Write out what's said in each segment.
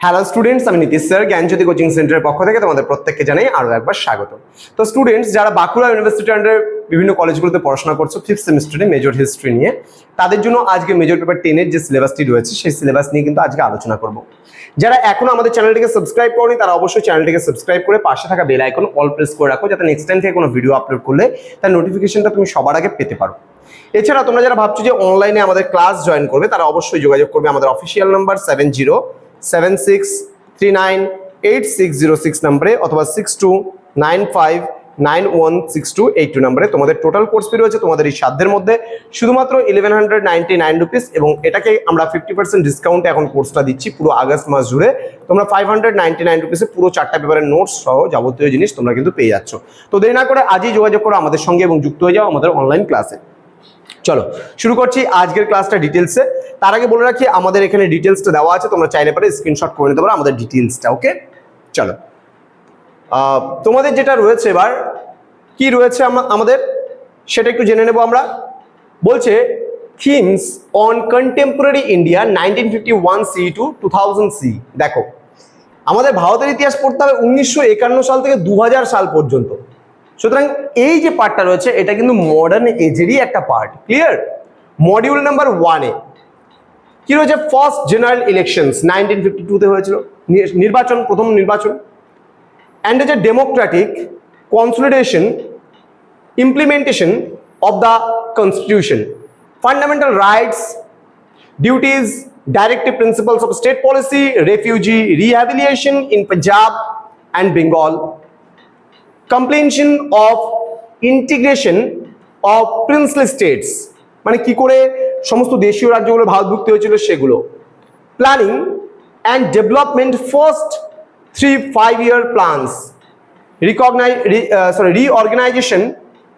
Hello students আমি Nitish sir, Gyanjyoti coaching সেন্টারের পক্ষ থেকে তোমাদের প্রত্যেককে জানাই আরও একবার স্বাগত। তো স্টুডেন্টস যারা বাঁকুড়া ইউনিভার্সিটি আন্ডারে বিভিন্ন কলেজগুলোতে পড়াশোনা করছ ফিফথ সেমিস্টারে মেজর হিস্ট্রি নিয়ে, তাদের জন্য আজকে মেজর পেপার টেনের যে সিলেবাসটি রয়েছে, সেই সিলেবাস নিয়ে কিন্তু আজকে আলোচনা করব। যারা এখনও আমাদের চ্যানেলটিকে সাবস্ক্রাইব করনি, তারা অবশ্যই চ্যানেলটিকে সাবস্ক্রাইব করে পাশে থাকা বেল আইকন অল প্রেস করে রাখো, যাতে নেক্সট টাইম থেকে কোনো ভিডিও আপলোড করলে তার নোটিফিকেশনটা তুমি সবার আগে পেতে পারো। এছাড়া তোমরা যারা ভাবছ যে অনলাইনে আমাদের ক্লাস জয়েন করবে, তারা অবশ্যই যোগাযোগ করবে আমাদের official number seven zero seven six three nine eight six zero six নাম্বারে অথবা six two nine five nine one six two eight two নাম্বারে তোমাদের টোটাল কোর্স ফি রয়েছে তোমাদের এই সাধ্যের মধ্যে। শুধুমাত্র eleven hundred ninety nine rupees এবং এটাকে আমরা ফিফটি পার্সেন্ট ডিসকাউন্টে এখন কোর্সটা দিচ্ছি পুরো আগস্ট মাস জুড়ে। তোমরা ফাইভ হান্ড্রেড নাইনটি নাইন রুপিসে পুরো চারটা পেপারের নোটস সহ যাবতীয় জিনিস তোমরা কিন্তু পেয়ে যাচ্ছ। তো দেরি না করে আজই যোগাযোগ করো আমাদের সঙ্গে এবং যুক্ত হয়ে যাও আমাদের অনলাইন ক্লাসে চলো, শুরু করছি আজকের ক্লাসটা ডিটেলসে তার আগে বলে রাখি, আমাদের এখানে ডিটেলসটা দেওয়া আছে, তোমরা চাইলে পারে স্ক্রিনশট করে নিতে পারো, আমাদের ডিটেলসটা ওকে চলো। তোমাদের যেটা রয়েছে এবার, কি রয়েছে আমাদের? সেটা একটু জেনে নেব আমরা। বলছে themes on contemporary India nineteen fifty one C to two thousand C দেখো, আমাদের ভারতের ইতিহাস পড়তে হবে উনিশশো একান্ন সাল থেকে দু হাজার সাল পর্যন্ত। সুতরাং এই যে পার্টটা রয়েছে, এটা কিন্তু মডার্ন এজেরই একটা পার্ট ক্লিয়ার মডিউল নাম্বার ওয়ানে কি রয়েছে? ফার্স্ট জেনারেল ইলেকশন নাইনটিন হয়েছিল। নির্বাচন, প্রথম নির্বাচন। অ্যান্ড যে democratic consolidation implementation of the constitution fundamental rights duties directive principles of state policy refugee rehabilitation in Punjab and Bengal completion of integration of princely states মানে কি করে সমস্ত দেশীয় রাজ্যগুলো ভারতভুক্তি হয়েছিল সেগুলো। Planning and development first three five year plans recognize sorry reorganisation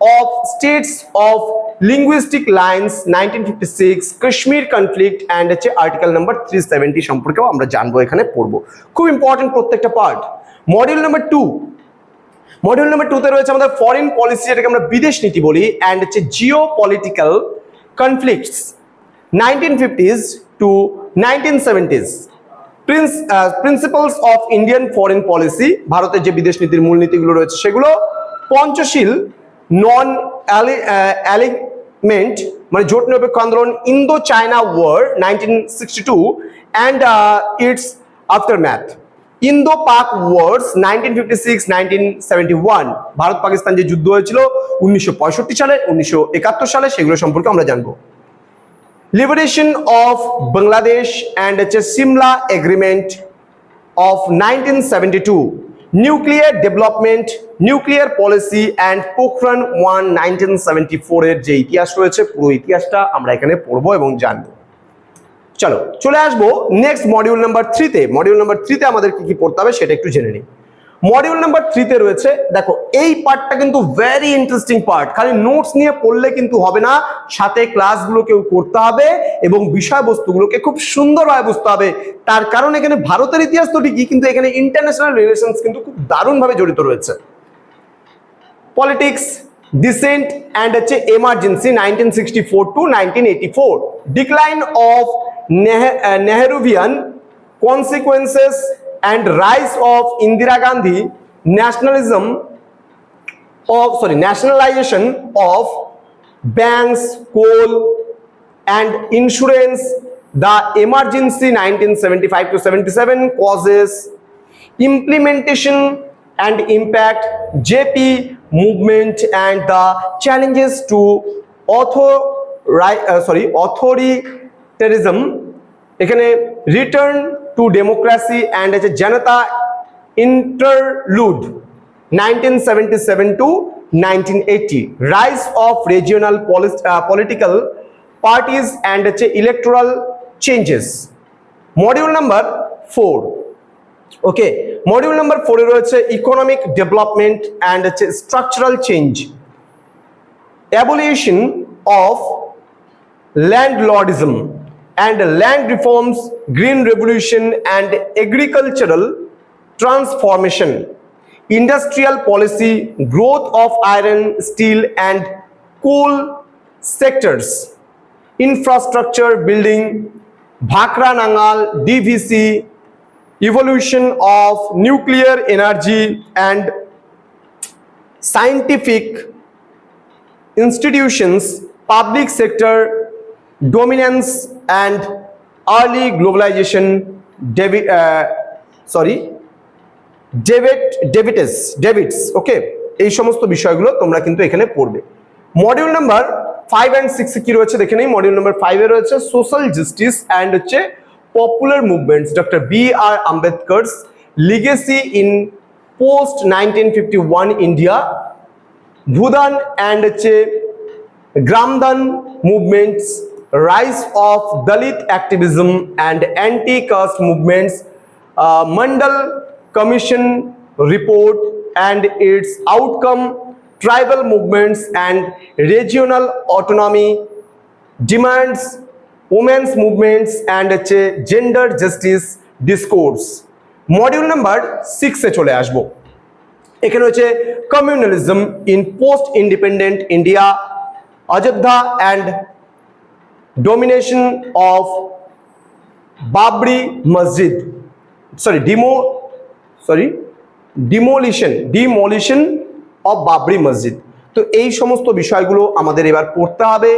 of states of states lines linguistic lines 1956 kashmir conflict and হচ্ছে আর্টিকেল নাম্বার 370 সম্পর্কেও আমরা জানব, এখানে পড়ব। খুব ইম্পর্টেন্ট প্রত্যেকটা part module number two module number টুতে রয়েছে আমাদের ফরেন পলিসি যেটাকে আমরা বিদেশ নীতি বলি অ্যান্ড হচ্ছে geopolitical conflicts nineteen fifties to nineteen seventies prince principles of Indian foreign policy ভারতের যে বিদেশ নীতির মূলনীতিগুলো রয়েছে সেগুলো, পঞ্চশীল নন অ্যালিগমেন্ট মানে জোট নিরপেক্ষ আন্দোলন Indo China war nineteen sixty two and its aftermath Indo Pak wars nineteen fifty six nineteen seventy one Bharat Pakistan যে যুদ্ধ হয়েছিল উনিশশো পঁয়ষট্টি সালে উনিশশো একাত্তর সালে সেগুলো সম্পর্কে আমরা জানব। Liberation of Bangladesh and হচ্ছে Simla Agreement of 1972, nuclear development, nuclear policy and one 1 1974 এর যে ইতিহাস রয়েছে পুরো ইতিহাসটা আমরা এখানে পড়ব এবং জানব। চলো, চলে আসব নেক্সট মডিউল নাম্বার থ্রিতে মডিউল নাম্বার থ্রিতে আমাদের কি কি পড়তে হবে সেটা একটু জেনে নিই। মডিউল নাম্বার থ্রিতে রয়েছে, দেখো, এই পার্টটা কিন্তু ভেরি ইন্টারেস্টিং পার্ট খালি নোটস নিয়ে পড়লে কিন্তু হবে না, সাথে ক্লাসগুলোকেও করতে হবে এবং বিষয়বস্তুগুলোকে খুব সুন্দরভাবে বুঝতে হবে। তার কারণ এখানে ভারতের ইতিহাস তো ঠিকই কিন্তু এখানে ইন্টারন্যাশনাল রিলেশনস কিন্তু খুব দারুণভাবে জড়িত রয়েছে। পলিটিক্স ডিসেন্ট অ্যান্ড হচ্ছে emergency nineteen sixty four to nineteen eighty four decline of Nehruvian consequences and rise of Indira Gandhi nationalism of sorry nationalization of banks, coal and insurance the emergency 1975 to 77 causes implementation and impact JP movement and the challenges to author uh, sorry authoritarianism এখানে return to democracy and হচ্ছে Janata interlude nineteen seventy seven to nineteen eighty rise of regional political parties and হচ্ছে electoral changes module number four okay module number ফোরে রয়েছে economic development and হচ্ছে structural change abolition of landlordism. And land reforms, green revolution and agricultural transformation, industrial policy, growth of iron, steel and coal sectors, infrastructure building, Bhakra Nangal, DVC, evolution of nuclear energy and scientific institutions public sector dominance and early globalization David, sorry David ডেভিটেস ডেভিটস okay এই সমস্ত বিষয়গুলো তোমরা কিন্তু এখানে পড়বে। Module number five and six কি রয়েছে দেখে নেই? মডিউল নাম্বার ফাইভে রয়েছে সোশ্যাল জাস্টিস অ্যান্ড হচ্ছে popular movements doctor B R Ambedkar's legacy in post nineteen fifty one India Bhoodan and হচ্ছে Gramdan movements of Dalit activism and anti caste movements Mandal commission report and its outcome tribal movements and regional autonomy demands women's movements and হচ্ছে gender justice discourse module number সিক্সে চলে আসব। এখানে হচ্ছে communalism in post independent India Ayodhya and domination of Babri Masjid sorry demo sorry demolition demolition of Babri Masjid তো এই সমস্ত বিষয়গুলো আমাদের এবার পড়তে হবে।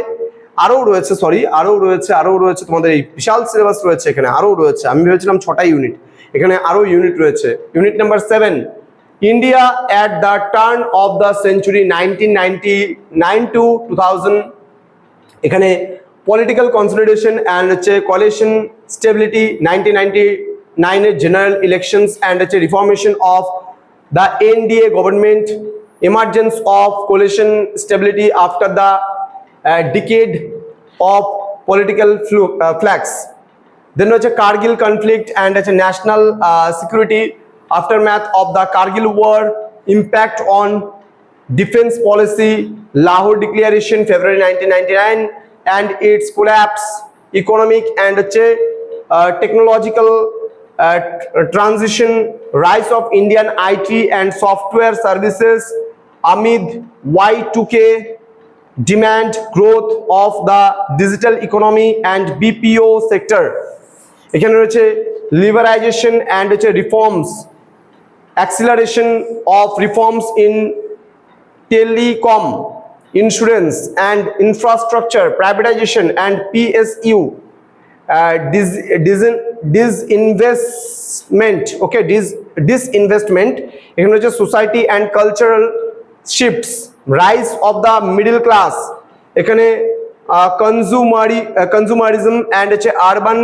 আরও রয়েছে সরি আরও রয়েছে আরও রয়েছে তোমাদের এই বিশাল সিলেবাস রয়েছে এখানে, আরও রয়েছে। আমি ভেবেছিলাম ছটা ইউনিট এখানে আরও ইউনিট রয়েছে। Unit number seven India at the turn of the century nineteen ninety nine to two thousand এখানে পলিটিক্যাল কনসলিডেশন অ্যান্ড হচ্ছে কোয়ালিশন স্টেবিলিটি নাইনটিন নাইনটি নাইনের জেনারেল ইলেকশনস অ্যান্ড হচ্ছে reformation of the NDA government emergence of coalition stability after the uh, decade of political uh, flux then হচ্ছে Kargil conflict and হচ্ছে national security aftermath of the Kargil war impact on defense policy Lahore declaration February 1999 and its collapse economic and হচ্ছে uh, technological uh, tr- transition rise of Indian IT and software services amid Y2K demand growth of the digital economy and BPO sector এখানে রয়েছে liberalisation and হচ্ছে reforms acceleration of reforms in telecom insurance and infrastructure privatisation and PSU disinvestment okay dis disinvestment এখানে হচ্ছে society and cultural shifts rise of the middle class এখানে consumer consumerism and হচ্ছে urban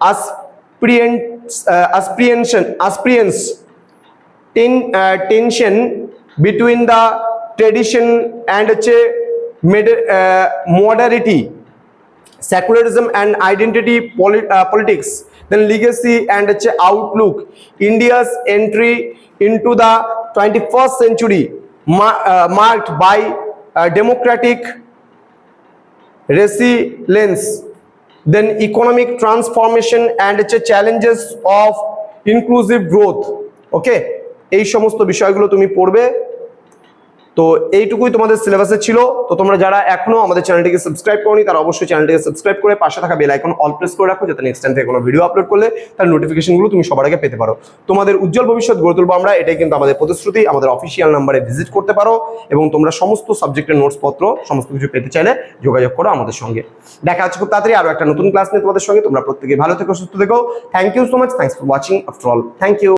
aspirants, uh, aspiration, aspirants ten, uh, tension tradition and হচ্ছে modernity secularism and identity politics then legacy and হচ্ছে outlook India's entry into the twenty first century marked by democratic resilience then economic transformation and হচ্ছে challenges of inclusive growth okay এই সমস্ত বিষয়গুলো তুমি পড়বে। তো এইটুকুই তোমাদের সিলেবাসে ছিল। তো তোমরা যারা এখনও আমাদের চ্যানেলটিকে সাবস্ক্রাইব করনি, তারা অবশ্যই চ্যানেলটিকে সাবস্ক্রাইব করে পাশে থাকা বেল আইকন অল প্রেস করে রাখো, যাতে নেক্সট টাইম থেকে কোনো ভিডিও আপলোড করলে তার নোটিফিকেশনগুলো তুমি সবার আগে পেতে পারো। তোমাদের উজ্জ্বল ভবিষ্যৎ গড়ে তুলবো আমরা, এটাই কিন্তু আমাদের প্রতিশ্রুতি, আমাদের অফিসিয়াল নাম্বারে ভিজিট করতে পারো এবং তোমরা সমস্ত সাবজেক্টের নোটস পত্র, সমস্ত কিছু পেতে চাইলে যোগাযোগ করো আমাদের সঙ্গে। দেখা হচ্ছে খুব তাড়াতাড়ি আরও একটা নতুন ক্লাস নিয়ে তোমাদের সঙ্গে। তোমরা প্রত্যেকে ভালো থেকো, সুস্থ থেকো। Thank you so much thanks for watching after all thank you